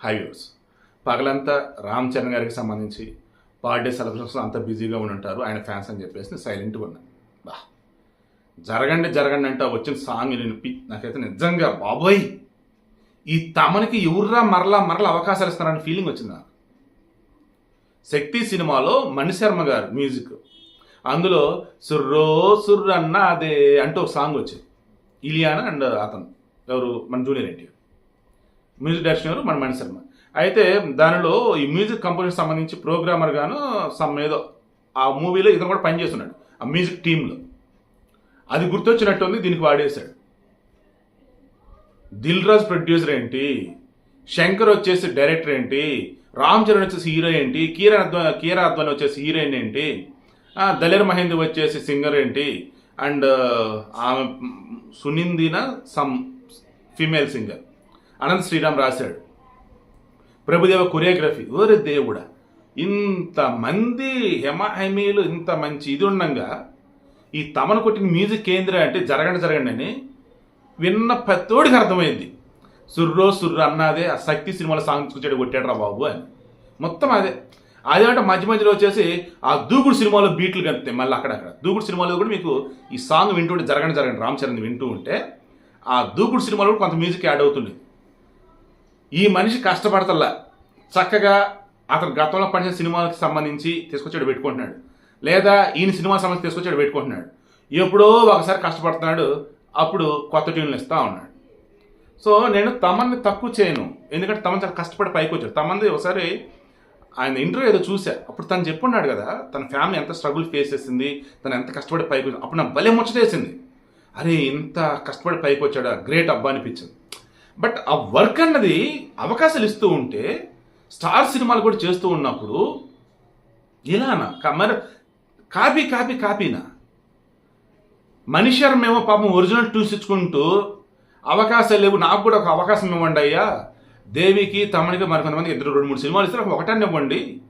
Highways పగలంతా రామ్ చరణ్ గారికి సంబంధించి బర్త్డే సెలబ్రేషన్స్ అంతా బిజీగా ఉంటారు ఆయన ఫ్యాన్స్ అని చెప్పేసి సైలెంట్గా ఉన్నాను బా. జరగండి జరగండి అంటే వచ్చిన సాంగ్ నేను నాకైతే నిజంగా బాబోయ్! ఈ తమనికి ఎవర్రా మరలా మరలా అవకాశాలు ఇస్తారని ఫీలింగ్ వచ్చింది నాకు. శక్తి సినిమాలో మణిశర్మ గారు మ్యూజిక్ అందులో సుర్రో సుర్ర అన్న అదే అంటూ ఒక సాంగ్ వచ్చింది ఇలియానా అండ్ అతను. ఎవరు? మన జూనియర్ ఎన్టీఆర్. మ్యూజిక్ డైరెక్షన్ ఎవరు? మన మణిశర్మ అయితే దానిలో ఈ మ్యూజిక్ కంపోజిషన్ సంబంధించి ప్రోగ్రామర్ గాను సమ్ ఏదో ఆ మూవీలో ఇతను కూడా పనిచేస్తున్నాడు ఆ మ్యూజిక్ టీంలో అది గుర్తొచ్చినట్టుంది దీనికి వాడేశాడు. దిల్ రాజ్ ప్రొడ్యూసర్ ఏంటి? శంకర్ వచ్చేసి డైరెక్టర్ ఏంటి? రామ్ చరణ్ వచ్చేసి హీరో ఏంటి? కీరా అద్వా కీరా అద్వాని వచ్చేసి హీరోయిన్ ఏంటి? ఆ, దలేర్ మహేంద్ర వచ్చేసి సింగర్ ఏంటి? అండ్ ఆమె సునిందిన some female singer. Ananth Sriram రాశాడు. ప్రభుదేవ కొరియోగ్రఫీ. ఓరే దేవుడా ఇంతమంది హెమహెమీలు ఇంత మంచి ఇది ఉండగా ఈ తమను కొట్టిన మ్యూజిక్ కేంద్ర అంటే జరగండి జరగండి అని విన్న ప్రతోడికి అర్థమైంది. సుర్రో సుర్రు అన్నదే ఆ శక్తి సినిమాలో సాంగ్ తీసుకొచ్చాడు కొట్టాడు రా బాబు అని. మొత్తం అదే. అదేమంటే మధ్య మధ్యలో వచ్చేసి ఆ దూకుడు సినిమాలో బీట్లు కనిపిస్తాయి మళ్ళీ అక్కడక్కడ. దూకుడు సినిమాలో కూడా మీకు ఈ సాంగ్ వింటుంటే జరగండి జరగండి రామ్ చరణ్ వింటూ ఉంటే ఆ దూకుడు సినిమాలో కూడా కొంత మ్యూజిక్ యాడ్ అవుతుంది. ఈ మనిషి కష్టపడతల్లా చక్కగా అతను గతంలో పనిచేసిన సినిమాలకు సంబంధించి తీసుకొచ్చాడు పెట్టుకుంటున్నాడు. లేదా ఈయన సినిమా సంబంధించి తీసుకొచ్చాడు పెట్టుకుంటున్నాడు. ఎప్పుడో ఒకసారి కష్టపడుతున్నాడు అప్పుడు కొత్త ట్యూన్లు ఇస్తూ ఉన్నాడు. సో నేను తమన్ని తక్కువ చేయను. ఎందుకంటే తమన్ చాలా కష్టపడి పైకి వచ్చాడు. తమంది ఒకసారి ఆయన ఇంటర్వ్యూ ఏదో చూసా అప్పుడు తను చెప్పున్నాడు కదా తన ఫ్యామిలీ ఎంత స్ట్రగుల్ ఫేస్ చేసింది తను ఎంత కష్టపడి పైకి వచ్చింది అప్పుడు నాకు భలే ముచ్చటేసింది. అరే ఇంత కష్టపడి పైకి వచ్చాడా? గ్రేట్ అబ్బా అనిపించింది. బట్ ఆ వర్క్ అన్నది అవకాశాలు ఇస్తూ ఉంటే స్టార్ సినిమాలు కూడా చేస్తూ ఉన్నప్పుడు ఇలానా మరి కాపీ కాపీ కాపీనా? మనిషర్ మేము పాపం ఒరిజినల్ టూస్ ఇచ్చుకుంటూ అవకాశాలు లేవు నాకు కూడా ఒక అవకాశం ఇవ్వండి అయ్యా. దేవికి తమనికి మరికొంతమంది ఇద్దరు రెండు మూడు సినిమాలు ఇస్తే ఒకటాన్ని ఇవ్వండి.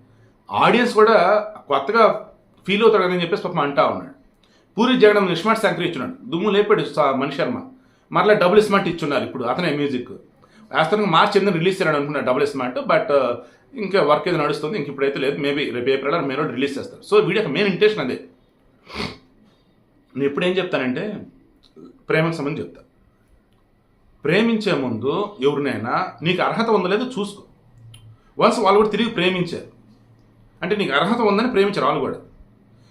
ఆడియన్స్ కూడా కొత్తగా ఫీల్ అవుతాడు అని చెప్పేసి పాపం అంటా ఉన్నాడు. పూరి జగడం నిష్మాట్ శంకర్ ఇచ్చున్నాడు. దుమ్ము లేపాడు సా- మణి శర్మ. మరలా డబుల్ స్మార్ట్ ఇచ్చున్నారు ఇప్పుడు అతనే మ్యూజిక్. వాస్తవంగా మార్చి ఎనిమిది రిలీజ్ చేయాలని అనుకున్నాడు డబుల్ స్మార్ట్ బట్ uh, ఇంకా వర్క్ ఏదో నడుస్తుంది ఇంక ఇప్పుడైతే లేదు. మేబీ రేపు ఏప్రిల్ మే రోజు రిలీజ్ చేస్తారు. సో వీడియో మెయిన్ ఇంటెన్షన్ అదే. నేను ఇప్పుడు ఏం చెప్తానంటే ప్రేమకు సంబంధించి చెప్తా. ప్రేమించే ముందు ఎవరినైనా నీకు అర్హత ఉందో లేదో చూసుకో. వన్స్ వాళ్ళు కూడా తిరిగి ప్రేమించారు. అంటే నీకు అర్హత ఉందని ప్రేమించారు వాళ్ళు కూడా.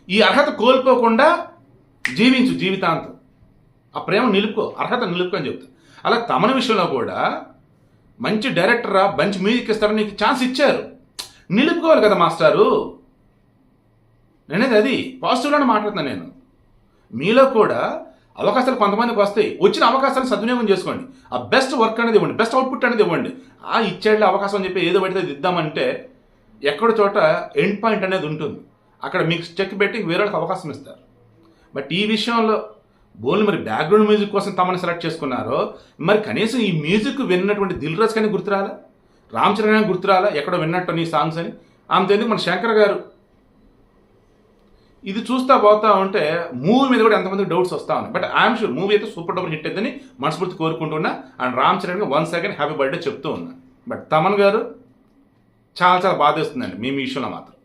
ఈ అర్హత కోల్పోకుండా జీవించు జీవితాంతం. ఆ ప్రేమ నిలుపుకో అర్హత నిలుపుకో అని చెప్తా. అలా తమన విషయంలో కూడా మంచి డైరెక్టరా మంచి మ్యూజిక్ ఇస్తారని నీకు ఛాన్స్ ఇచ్చారు. నిలుపుకోవాలి కదా మాస్టారు. నేనేది అది పాజిటివ్లోనే మాట్లాడుతున్నాను నేను. మీలో కూడా అవకాశాలు కొంతమందికి వస్తాయి. వచ్చిన అవకాశాలు సద్వినియోగం చేసుకోండి. ఆ బెస్ట్ వర్క్ అనేది ఇవ్వండి బెస్ట్ అవుట్పుట్ అనేది ఇవ్వండి. ఆ ఇచ్చేళ్ళ అవకాశం అని చెప్పి ఏదో పడితే అది ఇద్దామంటే ఎక్కడ చోట ఎండ్ పాయింట్ అనేది ఉంటుంది. అక్కడ మీకు చెక్ పెట్టి వేరే వాళ్ళకి అవకాశం ఇస్తారు. బట్ ఈ విషయంలో బోల్ మరి బ్యాక్గ్రౌండ్ మ్యూజిక్ కోసం తమని సెలెక్ట్ చేసుకున్నారో మరి కనీసం ఈ మ్యూజిక్ విన్నటువంటి దిల్ రాజ్ కానీ గుర్తురాలా రామ్ చరణ్ కానీ గుర్తురాలా ఎక్కడో విన్నట్టు నీ సాంగ్స్ అని? అంతేందుకు మన శంకర్ గారు? ఇది చూస్తా పోతా ఉంటే మూవీ మీద కూడా ఎంతమంది డౌట్స్ వస్తా ఉన్నాయి. బట్ ఐఎమ్ షూర్ మూవీ అయితే సూపర్ డూపర్ హిట్ అయిందని మనస్ఫూర్తి కోరుకుంటున్నా. And Ram Charan one second happy birthday చెప్తూ ఉన్నా. బట్ తమన్ గారు చాలా చాలా బాధేస్తుందండి మీ విషయంలో మాత్రం.